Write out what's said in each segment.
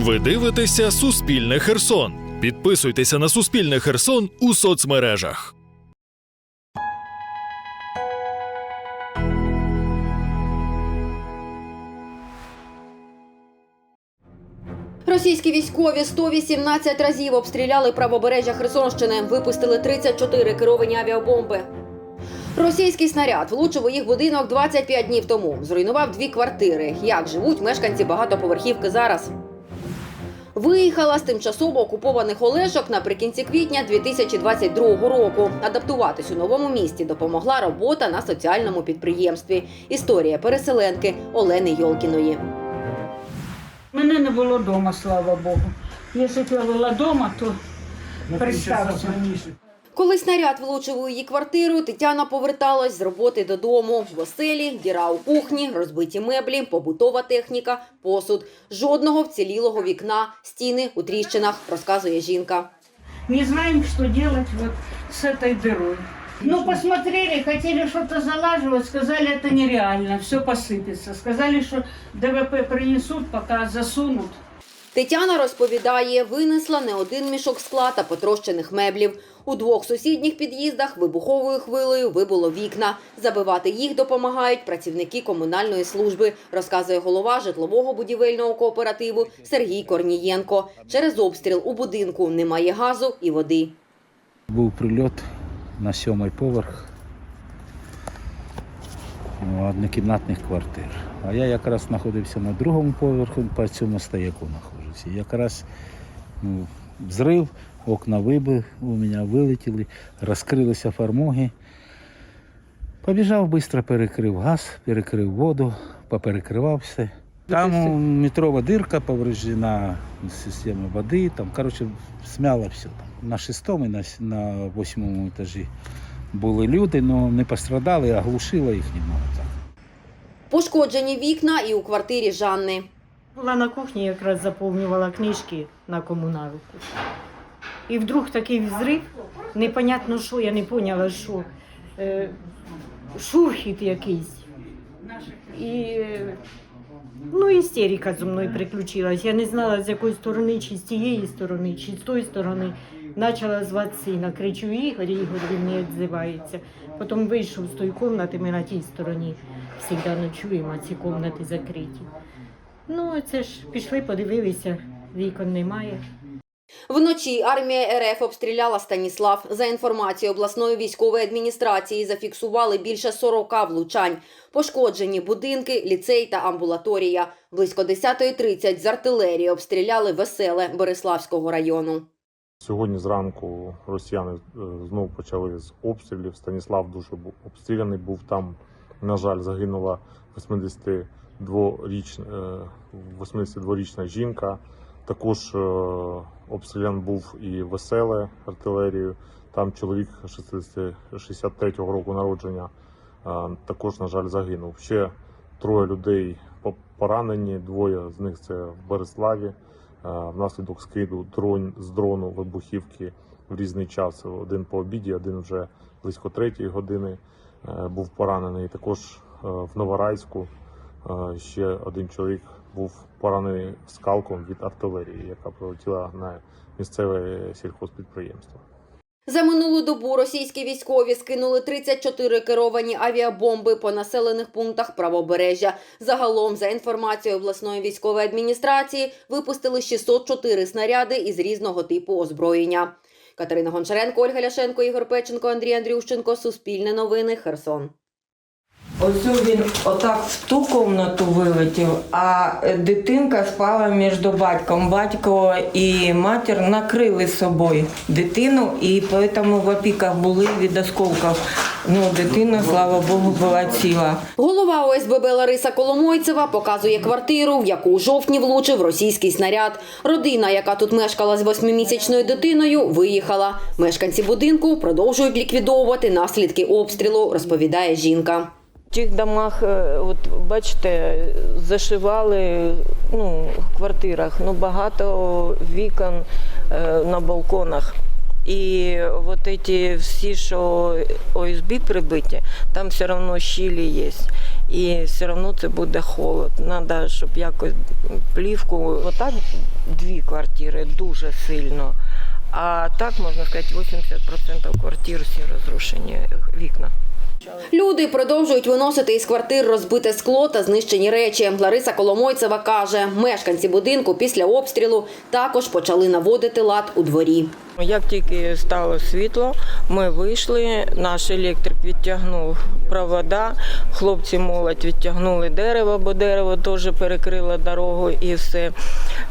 Ви дивитеся Суспільне Херсон. Підписуйтеся на Суспільне Херсон у соцмережах. Російські військові 118 разів обстріляли правобережжя Херсонщини, випустили 34 керовані авіабомби. Російський снаряд влучив у їх будинок 25 днів тому. Зруйнував дві квартири. Як живуть мешканці багатоповерхівки зараз? Виїхала з тимчасово окупованих Олешок наприкінці квітня 2022 року. Адаптуватись у новому місті допомогла робота на соціальному підприємстві. Історія переселенки Олени Йолкіної. Мене не було вдома, слава Богу. Якщо б я була вдома, то представся. Коли снаряд влучив у її квартиру, Тетяна поверталась з роботи додому. В оселі, діра у кухні, розбиті меблі, побутова техніка, посуд. Жодного вцілілого вікна, стіни у тріщинах, розказує жінка. Не знаем, что делать вот с этой дырой. Ну, посмотрели, хотели что-то залаживать, сказали, это нереально, все посыпется. Сказали, что ДВП принесут, пока засунут. Тетяна розповідає, винесла не один мішок скла та потрощених меблів. У двох сусідніх під'їздах вибуховою хвилею вибуло вікна. Забивати їх допомагають працівники комунальної служби, розказує голова житлового будівельного кооперативу Сергій Корнієнко. Через обстріл у будинку немає газу і води. Був прильот на сьомий поверх однокімнатних квартир. А я якраз знаходився на другому поверху, по цьому стояку знаходжуся. Якраз ну, взрив, окна вибили, у мене вилетіли, розкрилися фармоги. Побіжав, швидко перекрив газ, перекрив воду, поперекривав все. Там метрова дирка повреждена система води, там, коротше, смяло все. Там. На шестому і на, на восьмому етажі були люди, але не пострадали, а глушило їх немного. Так. Пошкоджені вікна і у квартирі Жанни. Була на кухні, якраз заповнювала книжки на комуналку. І вдруг такий взрив, непонятно що, я не поняла, що. Е, шурхіт якийсь. І ну, істерика зі мною приключилась. Я не знала, з якої сторони, чи з тієї сторони, чи з тої сторони. Почала звати сина, кричу Ігор, Ігор він не відзивається. Потім вийшов з тої кімнати, ми на тій стороні завжди ночуємо, а ці кімнати закриті. Ну, це ж пішли, подивилися, вікон немає. Вночі армія РФ обстріляла Станіслав. За інформацією обласної військової адміністрації, зафіксували більше 40 влучань. Пошкоджені будинки, ліцей та амбулаторія. Близько 10.30 з артилерії обстріляли веселе Бориславського району. Сьогодні зранку росіяни е, знову почали з обстрілів. Станіслав дуже був обстріляний. Був там, на жаль, загинула 82-річна, е, 82-річна жінка. Також е, обстрілян був і веселе артилерією. Там чоловік 60 63-го року народження також, на жаль, загинув. Ще троє людей поранені. Двоє з них це в Береславі. Е, внаслідок скиду дрон з дрону вибухівки в різний час. Один по обіді, один вже близько третьої години е, був поранений. Також е, в Новорайську ще один чоловік був поранений скалком від артилерії, яка прилетіла на місцеве сільхозпідприємство. За минулу добу російські військові скинули 34 керовані авіабомби по населених пунктах правобережжя. Загалом, за інформацією обласної військової адміністрації, випустили 604 снаряди із різного типу озброєння. Катерина Гончаренко, Ольга Ляшенко, Ігор Печенко, Андрій Андрющенко. Суспільне новини. Херсон. Ось він отак в ту кімнату вилетів, а дитинка спала між батьком. Батько і матір накрили собою дитину, і тому в опіках були від осколків. Ну, дитина, слава Богу, була ціла. Голова ОСББ Лариса Коломойцева показує квартиру, в яку у жовтні влучив російський снаряд. Родина, яка тут мешкала з восьмимісячною дитиною, виїхала. Мешканці будинку продовжують ліквідовувати наслідки обстрілу, розповідає жінка. Тих домах, е, от бачите, зашивали ну, в квартирах ну, багато вікон е, на балконах. І от ці всі, що ОСБ прибиті, там все одно щілі є. і все одно це буде холод. Треба, щоб якось плівку. Отак дві квартири дуже сильно. А так можна сказати, 80% квартир всі розрушені вікна. Люди продовжують виносити із квартир розбите скло та знищені речі. Лариса Коломойцева каже, мешканці будинку після обстрілу також почали наводити лад у дворі. Як тільки стало світло, ми вийшли. Наш електрик відтягнув провода. Хлопці молодь відтягнули дерево, бо дерево теж перекрило дорогу і все.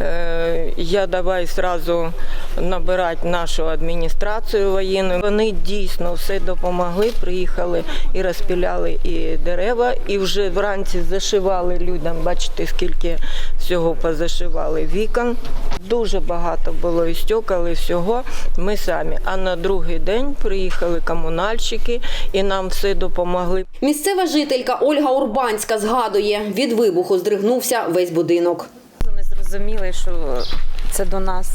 Е, Я давай одразу набирати нашу адміністрацію воєнну. Вони дійсно все допомогли, приїхали і розпіляли і дерева, і вже вранці зашивали людям. Бачите, скільки всього позашивали вікон. Дуже багато було і стекол, і всього. Ми самі. А на другий день приїхали комунальщики і нам все допомогли. Місцева жителька Ольга Урбанська згадує, від вибуху здригнувся весь будинок. Вони зрозуміли, що це до нас.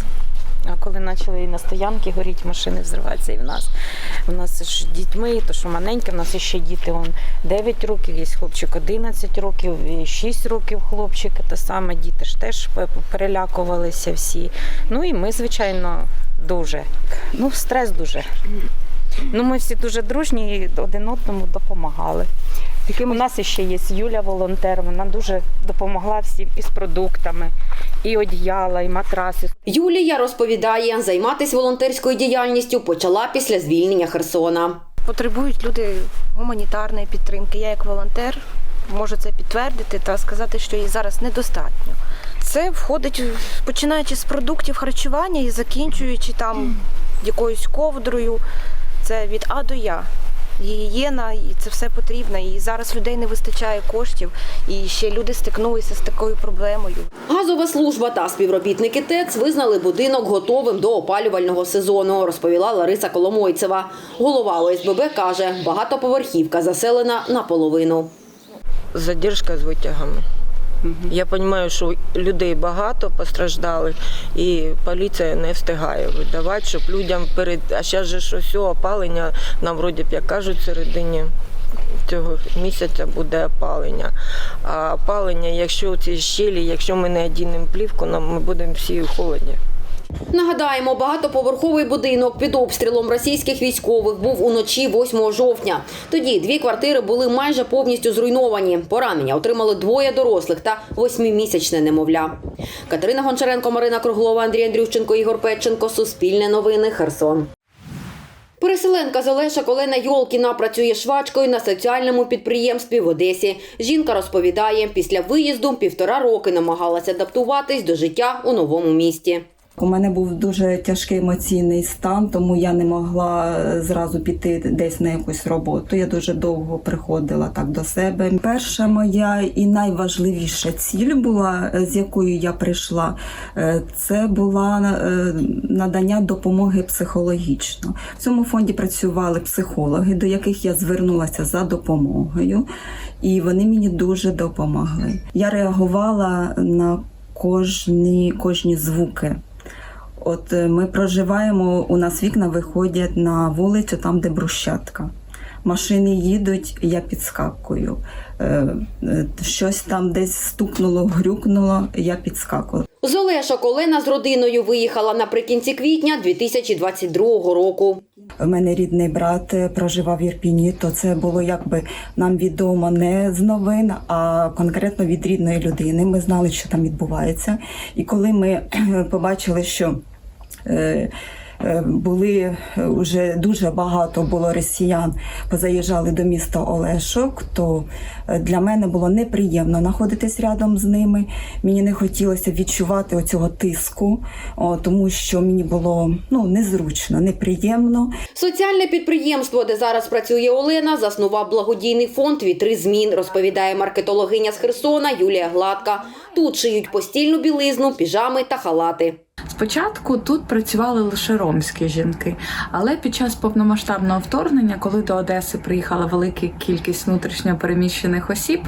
А коли почали на стоянки горіти, машини взриватися і в нас. У нас ж дітьми, то що маленьке, в нас ще діти он 9 років, є хлопчик 11 років, 6 років хлопчик. Те саме діти ж теж перелякувалися всі. Ну і ми, звичайно, дуже. Ну, стрес дуже. Ну, ми всі дуже дружні і один одному допомагали. У нас ще є Юля волонтер, вона дуже допомогла всім і з продуктами, і одіяла, і матраси. Юлія розповідає, займатися волонтерською діяльністю почала після звільнення Херсона. потребують люди гуманітарної підтримки. Я як волонтер можу це підтвердити та сказати, що її зараз недостатньо. Це входить починаючи з продуктів харчування і закінчуючи там якоюсь ковдрою. Це від А до Я. Гігієна, і це все потрібно. І зараз людей не вистачає коштів, і ще люди стикнулися з такою проблемою. Газова служба та співробітники ТЕЦ визнали будинок готовим до опалювального сезону, розповіла Лариса Коломойцева. Голова ОСББ каже, багатоповерхівка заселена наполовину. задержка з витягами. Я розумію, що людей багато постраждали, і поліція не встигає видавати, щоб людям перед. А зараз же ж все опалення, нам вроді б як кажуть, середині цього місяця буде опалення. А опалення, якщо ці щелі, якщо ми не одінемо плівку, нам ми будемо всі холодні. Нагадаємо, багатоповерховий будинок під обстрілом російських військових був уночі 8 жовтня. Тоді дві квартири були майже повністю зруйновані. Поранення отримали двоє дорослих та восьмимісячне немовля. Катерина Гончаренко, Марина Круглова, Андрій Андрющенко, Ігор Петченко. Суспільне новини. Херсон. Переселенка з Олешок Олена Йолкіна працює швачкою на соціальному підприємстві в Одесі. Жінка розповідає, після виїзду півтора роки намагалася адаптуватись до життя у новому місті. У мене був дуже тяжкий емоційний стан, тому я не могла е, зразу піти десь на якусь роботу. Я дуже довго приходила так до себе. Перша моя і найважливіша ціль була, е, з якою я прийшла, е, це була надання допомоги психологічно. В цьому фонді працювали психологи, до яких я звернулася за допомогою, і вони мені дуже допомогли. Я реагувала на кожні, кожні звуки. От е, ми проживаємо, у нас вікна виходять на вулицю, там, де брусчатка. Машини їдуть, я підскакую. Е, е, Щось там десь стукнуло, грюкнуло, я підскакую. З Олешок Олена з родиною виїхала наприкінці квітня 2022 року. У мене рідний брат проживав в Ірпіні, то це було якби нам відомо не з новин, а конкретно від рідної людини. Ми знали, що там відбувається. І коли ми побачили, що були вже дуже багато було росіян, позаїжджали до міста Олешок, то е, для мене було неприємно знаходитись рядом з ними. Мені не хотілося відчувати оцього тиску, тому що мені було ну, незручно, неприємно. Соціальне підприємство, де зараз працює Олена, заснував благодійний фонд Вітри змін, розповідає маркетологиня з Херсона Юлія Гладка. Тут шиють постільну білизну, піжами та халати. Спочатку тут працювали лише ромські жінки, але під час повномасштабного вторгнення, коли до Одеси приїхала велика кількість внутрішньо переміщених осіб,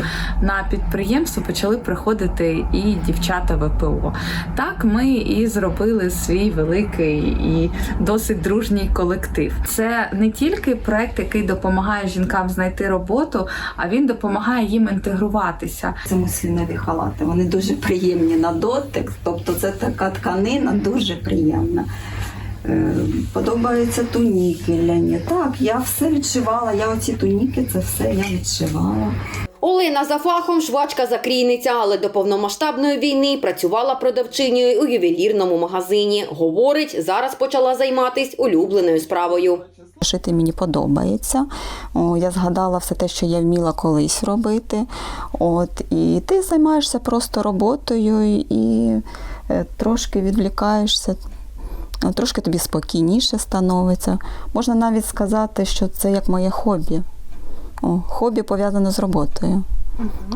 на підприємство почали приходити і дівчата ВПО. Так ми і зробили свій великий і досить дружній колектив. Це не тільки проект, який допомагає жінкам знайти роботу, а він допомагає їм інтегруватися. Це муслінові халати. Вони дуже приємні на дотик. Тобто це така тканина дуже приємна. Е, Подобаються туніки ляні. Так, я все відшивала. Я оці туніки, це все я відшивала. Олена за фахом швачка-закрійниця, але до повномасштабної війни працювала продавчиною у ювелірному магазині. Говорить, зараз почала займатися улюбленою справою. Шити мені подобається. О, я згадала все те, що я вміла колись робити. От, і ти займаєшся просто роботою і е, трошки відвлікаєшся, е, трошки тобі спокійніше становиться. Можна навіть сказати, що це як моє хобі. О, хобі пов'язане з роботою.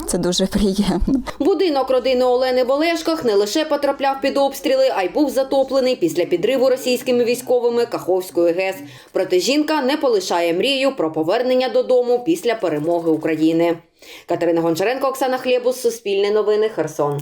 Це дуже приємно. Будинок родини Олени Олешках не лише потрапляв під обстріли, а й був затоплений після підриву російськими військовими Каховської ГЕС. Проте жінка не полишає мрію про повернення додому після перемоги України. Катерина Гончаренко, Оксана Хлєбус, Суспільне новини, Херсон.